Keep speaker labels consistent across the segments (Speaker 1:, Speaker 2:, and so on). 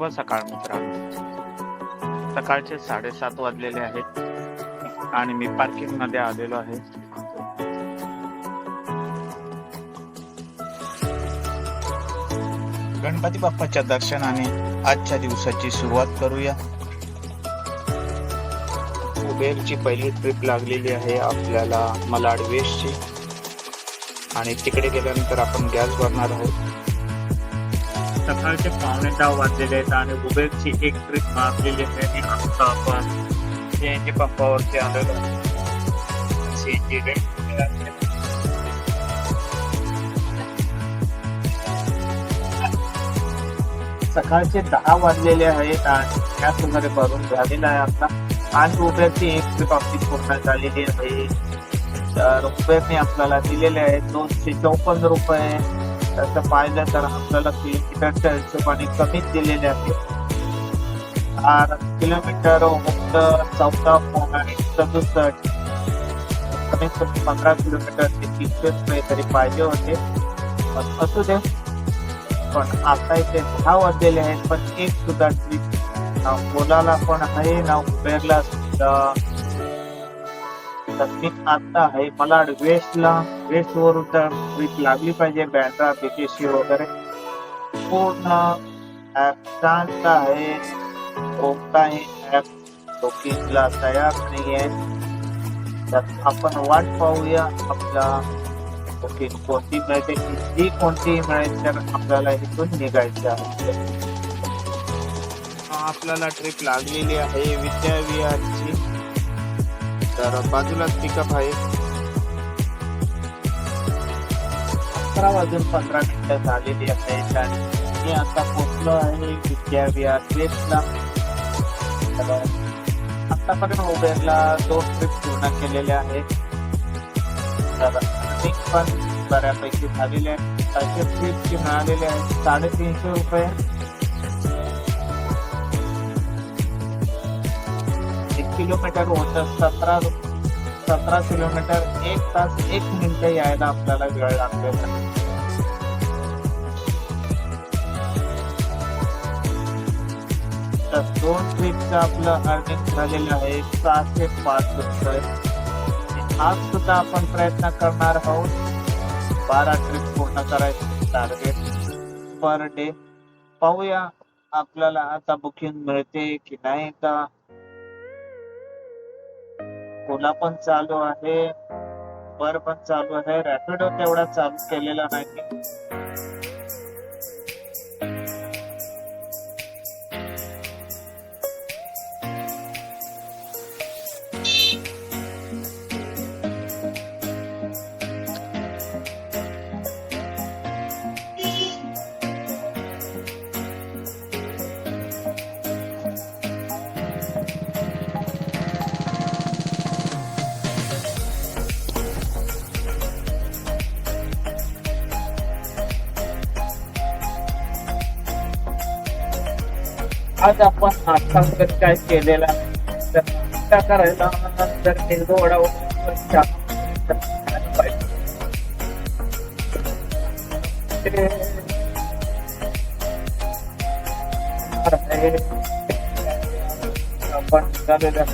Speaker 1: शुभ सकाळ मित्रांनो. सकाळचे साडेसात वाजलेले आहेत आणि मी पार्किंगमध्ये आलेलो आहे. गणपती बाप्पाच्या दर्शनाने आजच्या दिवसाची सुरुवात करूया. उबेरची पहिली ट्रिप लागलेली आहे आपल्याला मलाड वेस्टची. आणि तिकडे गेल्यानंतर आपण गॅस भरणार आहोत. सकाळचे पावणे दहा वाजलेले आहेत आणि उबेरची एक ट्रिप मारलेली आहे. आणि आता आपण सीएनजी पंपावरती आलेलो सीएनजी सकाळचे दहा वाजलेले आहेत आणि गॅस वगैरे भरून झालेला आहे आपला. आणि उबेरची एक ट्रिप आपली पूर्ण झालेली आहे. तर उबेरने आपल्याला दिलेले आहेत दोनशे चौपन्न रुपये. तसं पाहिलं तर आपल्याला किलोमीटरच्या हिशोबाने कमीच दिलेले आहे किलोमीटर मुक्त चौदा आणि सदुसष्ट कमीत कमी पंधरा किलोमीटरचे तीनशे रुपये तरी पाहिजे होते. पण असू दे. पण आता इथे दहा वाजलेले आहेत पण एक सुद्धा ट्रीप ना ओलाला पण आहे ना उबेरला सुद्धा. तर मी आता आहे. मला वेस्टला वेस्ट वरून तर ट्रिप लागली पाहिजे बँड्रा बीकेसी वगैरे. पूर्ण ऍप शांत आहे. कोणताही ऍप बुकिंगला तयार नाही आहे तर आपण वाट पाहूया आपला बुकिंग कोणती मिळते जी कोणती मिळेल तर आपल्याला इथून निघायचं आहे. आपल्याला ट्रिप लागलेली आहे. विद्याविहारची तर बाजूलाच पिकअप आहे. अकरा वाजून पंधरा मिनिटं झालेली आहेत आणि मी आता पोहोचलो आहे विद्याविहार वेस्टला तर आतापर्यंत उबेरला दोन ट्रिप पूर्ण केलेल्या आहेत. तर अर्निंग पण बऱ्यापैकी झालेले आहे असे ट्रिपचे मिळालेले आहेत साडेतीनशे रुपये. किलोमीटर होतं सतरा सतरा किलोमीटर एक तास एक मिनिट यायला आपल्याला वेळ लागलेला तर दोन ट्रिपचं आपलं अर्निंग झालेलं आहे सहाशे पाच रुपये. आज सुद्धा आपण प्रयत्न करणार आहोत. बारा ट्रिप पूर्ण करायचे टार्गेट पर डे पाहूया आपल्याला आता बुकिंग मिळते की नाही का ओला पण चालू आहे बर पण चालू आहे रॅपिडो तेवढा चालू केलेला नाही. आज आपण नाश्ता काय केलेला तर नाश्ता करायला नंतर निरगो आपण निघालेलो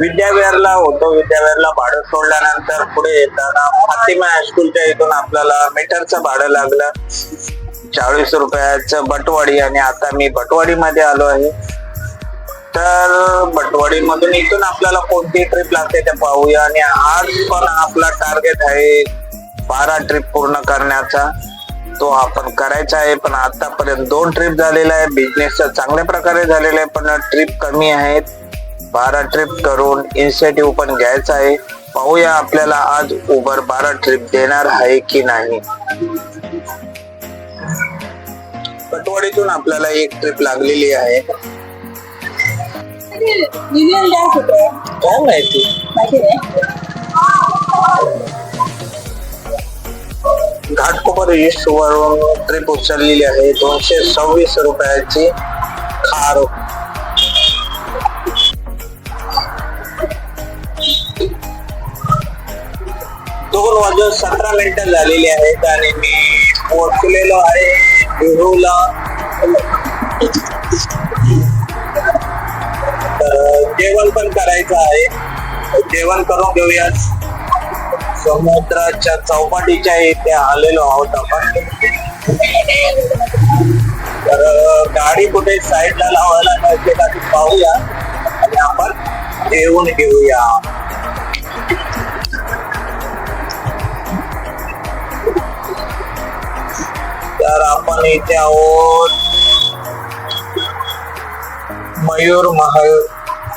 Speaker 2: विद्याविहारला होतो. विद्याविहारला भाडं सोडल्यानंतर पुढे येतात. फातिमा हायस्कूलच्या इथून आपल्याला मीटरचं भाडं लागलं. चाळीस रुपयाचं बटवाडी आणि आता मी बटवाडी मध्ये आलो आहे. तर बटवाडी मधून इथून आपल्याला कोणती ट्रिप लागते ते पाहूया आणि आज पण आपला टार्गेट आहे बारा ट्रिप पूर्ण करण्याचा. तो आपण करायचा आहे पण आतापर्यंत दोन ट्रिप झालेला आहे. बिझनेस चांगल्या प्रकारे झालेला आहे पण ट्रिप कमी आहेत. बारा ट्रिप करून इन्सेटिव्ह पण घ्यायचा आहे. पाहूया आपल्याला आज उबर बारा ट्रिप देणार आहे की नाही. पटवाडीतून आपल्याला एक ट्रिप लागलेली आहे. काय माहिती? घाटकोपर ईस्ट वरून ट्रिप उचललेली आहे. दोनशे सव्वीस रुपयाची खार वाजून सतरा मिनिटं झालेली आहेत आणि मी पोहोचलेलो आहे जुहूला तर जेवण पण करायचं आहे. जेवण करून घेऊया समुद्राच्या चौपाटीच्या इथे आलेलो आहोत आपण. तर गाडी कुठे साईडला लावायला पाहिजे का ती पाहूया. आणि आपण जेवून घेऊया. तर आपण इथे आहोत. Mayur Mahal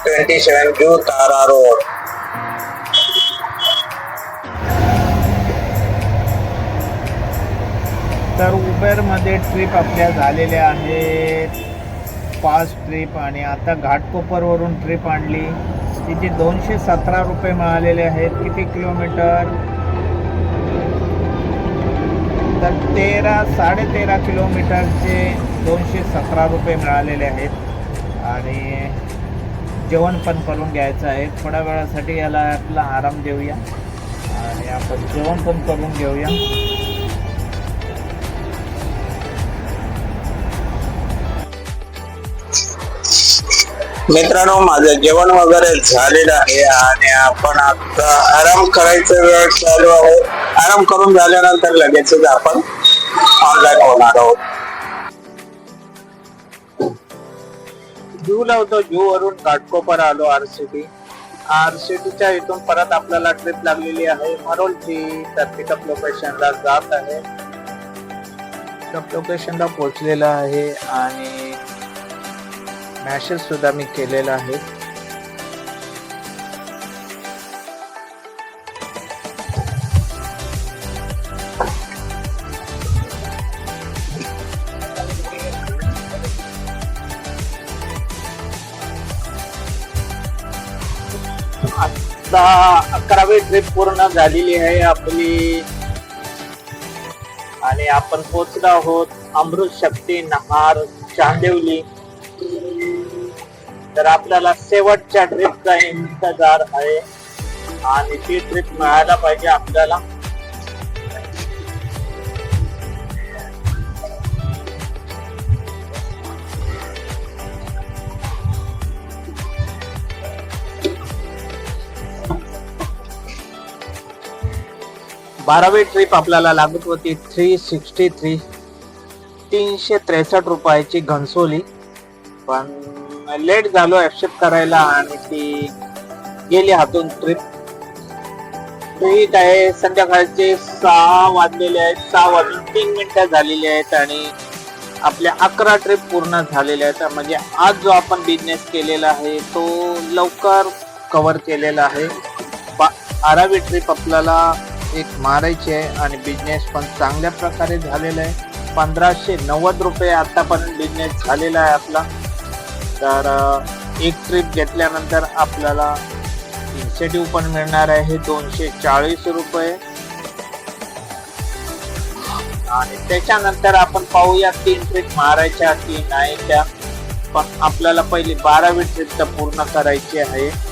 Speaker 2: twenty seven Juhu Tara road.
Speaker 1: तर उबेरमध्ये ट्रिप आपल्या झालेल्या आहेत. पाच ट्रिप आणि आता घाटकोपरवरून ट्रिप आणली. तिथे दोनशे सतरा रुपये मिळालेले आहेत. किती किलोमीटर तर तेरा साडेतेरा किलोमीटरचे दोनशे सतरा रुपये मिळालेले आहेत. आणि जेवण पण करून घ्यायचं आहे. थोड्या वेळासाठी याला आपला आराम देऊया. आणि आपण जेवण पण करून घेऊया.
Speaker 2: मित्रांनो माझं जेवण वगैरे झालेलं आहे आणि आपण आता आराम करायचा वेळ चालू आहे. आराम करून झाल्यानंतर लगेचच आपण ऑनलाईन होणार आहोत.
Speaker 1: जूला होतो जू वरून घाटकोपर आलो आर सिटी आर च्या इथून परत आपल्याला ट्रिप लागलेली आहे मरोलची. तर पिकअप लोकेशनला जात आहे. पिकअप लोकेशनला पोहोचलेला आहे आणि मॅसेज सुद्धा मी केलेला आहे. आता अकरावी ट्रिप पूर्ण झालेली आहे. आपली आणि आपण पोचलो आहोत अमृत शक्ती नहार चांदिवली. तर आपल्याला शेवटच्या ट्रिपचा इंतजार आहे. आणि ती ट्रिप मिळायला पाहिजे आपल्याला. बारावी ट्रिप आपल्याला लागत होती थ्री सिक्स्टी थ्री तीनशे त्रेसष्ट रुपयाची घनसोली. पण लेट झालो ॲक्सेप्ट करायला आणि ती गेली हातून ट्रिप ठीक आहे संध्याकाळचे सहा वाजलेले आहेत. सहा वाजून तीन मिनिटं झालेली आहेत आणि आपल्या अकरा ट्रिप पूर्ण झालेल्या आहेत. म्हणजे आज जो आपण बिझनेस केलेला आहे तो लवकर कवर केलेला आहे. बारावी ट्रिप आपल्याला एक मारायची आहे आणि बिझनेस पण चांगल्या प्रकारे झालेला आहे. पंधराशे नव्वद रुपये आतापर्यंत बिझनेस झालेला आहे आपला. तर एक ट्रिप घेतल्यानंतर आपल्याला इन्सेटिव्ह पण मिळणार आहे दोनशे चाळीस रुपये. आणि त्याच्यानंतर आपण पाहूया तीन ट्रिप मारायच्या की नाही त्या. पण आपल्याला पहिली बारावी ट्रिप तर पूर्ण करायची आहे.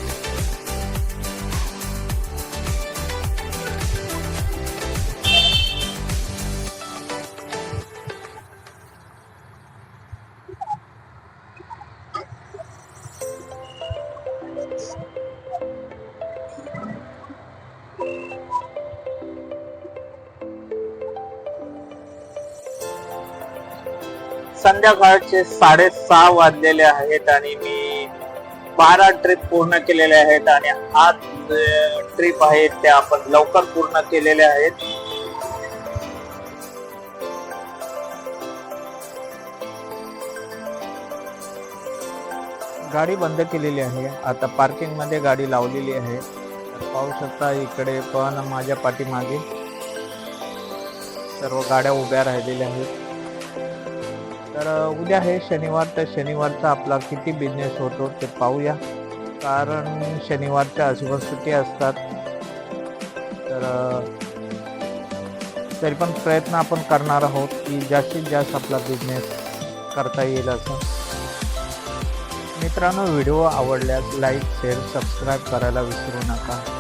Speaker 1: संध्याकाळचे साडेसहा वाजलेले आहेत आणि मी बारा ट्रिप पूर्ण केलेले आहेत आणि आज ट्रिप आहेत त्या आपण लवकर पूर्ण केलेले आहेत. गाडी बंद केलेली आहे. आता पार्किंगमध्ये गाडी लावलेली आहे. पाहू शकता इकडे पण माझ्या पाठीमागे सर्व गाड्या उभ्या राहिलेल्या आहेत. तर उद्या हे शनिवार. तर शनिवारचा आपला किती बिझनेस होतो ते पाहूया. कारण शनिवारच्या आजूबाजू सुट्टी असतात. तर तरी पण प्रयत्न आपण करणार आहोत की जास्तीत जास्त आपला बिझनेस करता येईल असं. मित्रांनो व्हिडिओ आवडल्यास लाईक शेअर सबस्क्राईब करायला विसरू नका.